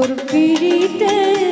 তোর পীড়িতের